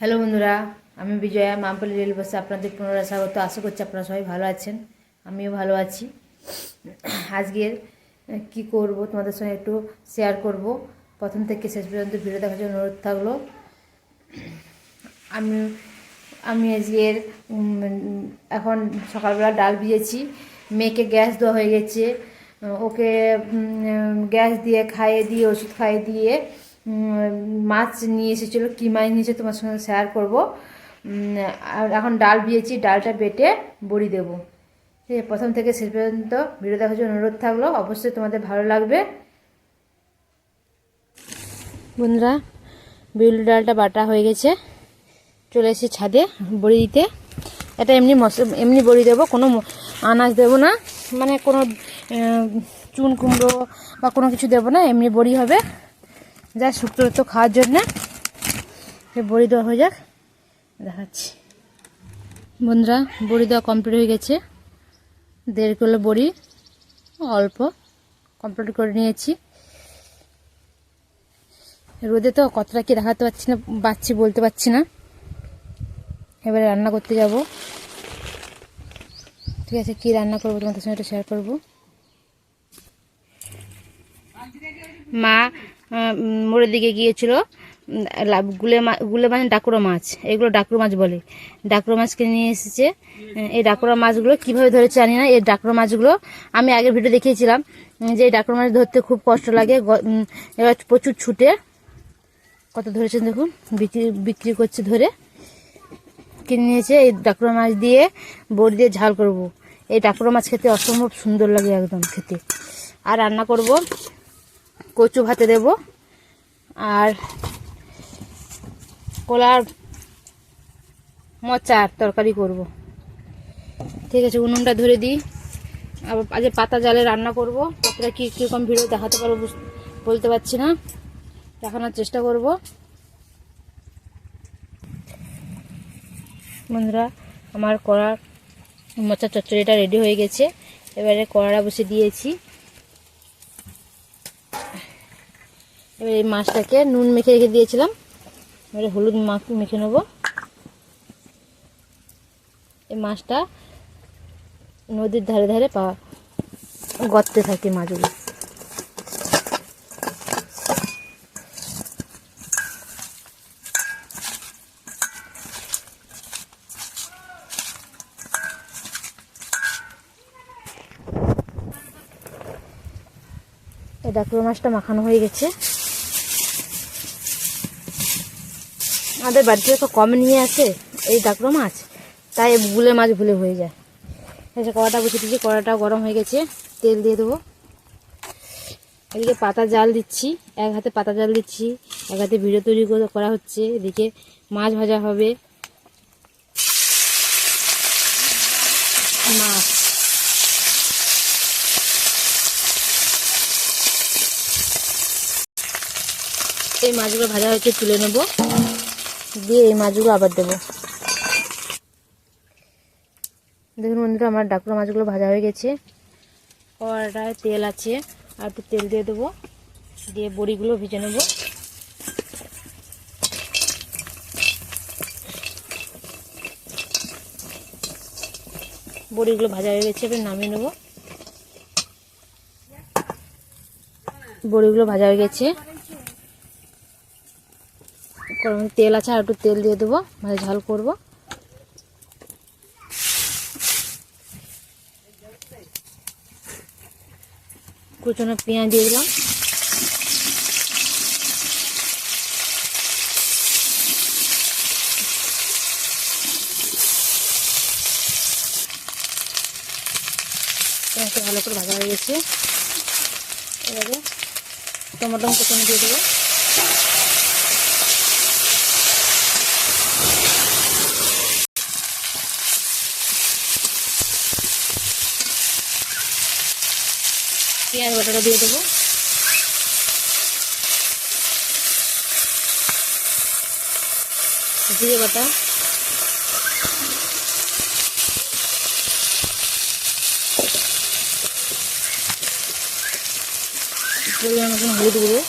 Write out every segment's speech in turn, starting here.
Hello বন্ধুরা, আমি Bijoya, মামপল্লি rail বাসে আপনাদের পুনরায় স্বাগত। আশা করছি আপনারা সবাই ভালো আছেন, আমিও ভালো আছি। আজকের কি করব তোমাদের সঙ্গে একটু শেয়ার করব। প্রথম থেকে শেষ পর্যন্ত ভিডিও দেখার জন্য অনুরোধ থাকল। আমি আমি আজকের এখন সকালবেলা ডাল ভিজেছি, মেয়েকে গ্যাস দেওয়া হয়ে গেছে। ওকে গ্যাস দিয়ে, খাইয়ে দিয়ে, ওষুধ খাইয়ে দিয়ে মাছ নিয়ে এসেছিল, কী মাছ নিয়েছে তোমার সঙ্গে শেয়ার করব। আর এখন ডাল ভিজেছি ডালটা বেটে বড়ি দেবো। ঠিক প্রথম থেকে শেষ পর্যন্ত ভিডিও দেখার জন্য অনুরোধ থাকল, অবশ্যই তোমাদের ভালো লাগবে। বন্ধুরা বিউলি ডালটা বাটা হয়ে গেছে, চলে এসেছি ছাদে বড়ি দিতে। এটা এমনি মশলা, এমনি বড়ি দেবো, কোনো আনাজ দেবো না মানে কোনো চুন কুমড়ো বা কোনো কিছু দেবো না, এমনি বড়ি হবে। যা শুক্তো তো খাওয়ার জন্যে বড়ি দেওয়া হয়ে যাক, দেখাচ্ছি। বন্ধুরা, বড়ি দেওয়া কমপ্লিট হয়ে গেছে। দেড় কিলো বড়ি, অল্প কমপ্লিট করে নিয়েছি। রোদে তো কতটা কি দেখাতে পারছি না, পাচ্ছি বলতে পারছি না। এবারে রান্না করতে যাব। ঠিক আছে, কি রান্না করব তোমাদের সঙ্গে একটু শেয়ার করব। মা মোড়ের দিকে গিয়েছিল। গুলে মাছ গুলে মানে ডাকুরো মাছ, এগুলো ডাকুরো মাছ বলে। ডাকুরো মাছ কিনে নিয়ে এসেছে। এই ডাকুরো মাছগুলো কীভাবে ধরেছে জানি না। এই ডাকুরো মাছগুলো আমি আগের ভিডিও দেখিয়েছিলাম যে এই ডাকুরো মাছ ধরতে খুব কষ্ট লাগে। এবার প্রচুর ছুটে। কত ধরেছেন দেখুন, বিক্রি বিক্রি করছে ধরে। কিনে নিয়েছে এই ডাকুরা মাছ দিয়ে, বড়ি দিয়ে ঝাল করব। এই ডাকুরা মাছ খেতে অসম্ভব সুন্দর লাগে একদম খেতে। আর রান্না করব। কচু ভাতে দেব। আর কলার মচার তরকারি করব। ঠিক আছে, উনুনটা ধরে দিই। আবার আজ পাতা জালে রান্না করব। কতটা কী, কীরকম ভিডিও দেখাতে পারব বলতে পারছি না। দেখানোর চেষ্টা করব। বন্ধুরা, আমার কড়ার মোচা চচ্চড়িটা রেডি হয়ে গেছে। এবারে কড়াটা বসে দিয়েছি। এবার এই মাছটাকে নুন মেখে রেখে দিয়েছিলাম। এবারে হলুদ মাখ মেখে নেব। এই মাছটা নদীর ধারে ধারে পা গর্তে থাকে মাছগুলো। এই ডাকুর মাছটা মাখানো হয়ে গেছে। আমাদের বাড়িতে তো কম নিয়ে আসে, এই ডাকুরো মাছ। তাই গুলে মাছ ভুলে হয়ে যায়। এসে কড়াটা বসে দিচ্ছি কড়াটা গরম হয়ে গেছে, তেল দিয়ে দেবো। এদিকে পাতা জাল দিচ্ছি, এক হাতে পাতা জাল দিচ্ছি, এক হাতে ভিডিও তৈরি করা হচ্ছে। এদিকে মাছ ভাজা হবে। মাছ। এই মাছগুলো ভাজা হয়েছে তুলে নেব। দিয়ে এই মাছগুলো আবার দেবো। দেখুন বন্ধুরা, আমার ডাকুরা মাছগুলো ভাজা হয়ে গেছে। কড়াটায় তেল আছে, আর একটু তেল দিয়ে দেবো। দিয়ে বড়িগুলো ভেজে নেব। বড়িগুলো ভাজা হয়ে গেছে, এবার নামিয়ে নেব। বড়িগুলো ভাজা হয়ে গেছে। তেল আছে আর একটু তেল দিয়ে দেবো ভাজা ঝাল করব। কুচনো পেঁয়াজ দিয়ে দিলাম। ভালো করে ভাজা হয়ে গেছে। এবারে টমেটো কুচনো দিয়ে দেবো। পেঁয়াজ বাটাটা দিয়ে দেবো। জিরে বাটা। পরিমাণ মতন হলুদ গুঁড়ো।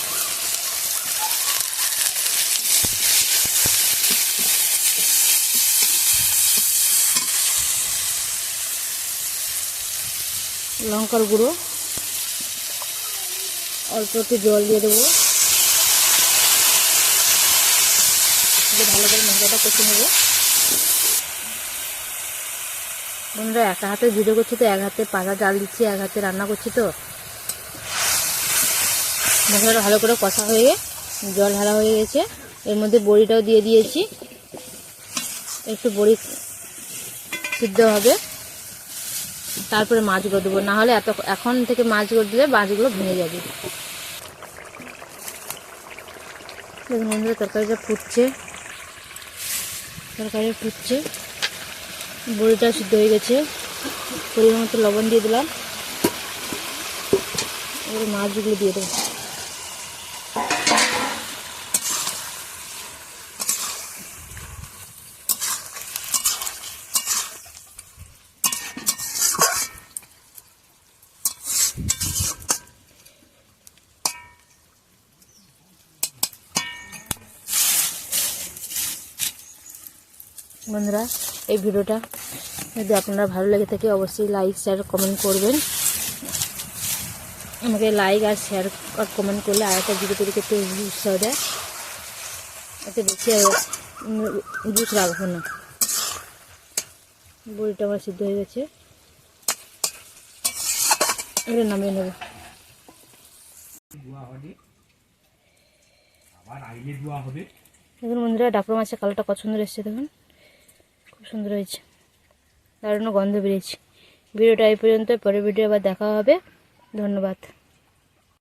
লঙ্কার গুঁড়ো। অল্প একটু জল দিয়ে দেবো। ভালো করে মশলাটা কষে নেব। বন্ধুরা, একা হাতে ভিডিও করছি তো, এক হাতে পাতা জাল দিচ্ছি, এক হাতে রান্না করছি তো। মশলাটা ভালো করে কষা হয়ে জল ঢালা হয়ে গেছে। এর মধ্যে বড়িটাও দিয়ে দিয়েছি। একটু বড়ি সিদ্ধ হবে। তারপরে মাছগুলো দেবো না হলে এত এখন থেকে মাছগুলো দিলে মাছগুলো ভেঙে যাবে। দেখুন বন্ধুরা তরকারিটা ফুটছে। তরকারি ফুটছে। বড়িটা সিদ্ধ হয়ে গেছে। পরিমাণ মতো লবণ দিয়ে দিলাম। এবার মাছগুলো দিয়ে দেবো। বন্ধুরা এই ভিডিওটা যদি আপনারা ভালো লেগে থাকে অবশ্যই লাইক শেয়ার কমেন্ট করবেন। আমাকে লাইক আর শেয়ার আর কমেন্ট করলে আর একটা ভিডিও তৈরি করতে উৎসাহ দেয়। এতে বেশি জুস রাখব না। বড়িটা আমার সিদ্ধ হয়ে গেছে। এবার নামিয়ে নেব। দেখুন বন্ধুরা ডাকুর মাছের কালোটা পছন্দ সুন্দর এসছে দেখুন। সুন্দর হয়েছে। দারুণ গন্ধ বেরিয়েছে। ভিডিওটা এই পর্যন্ত পরের ভিডিও আবার দেখা হবে। ধন্যবাদ।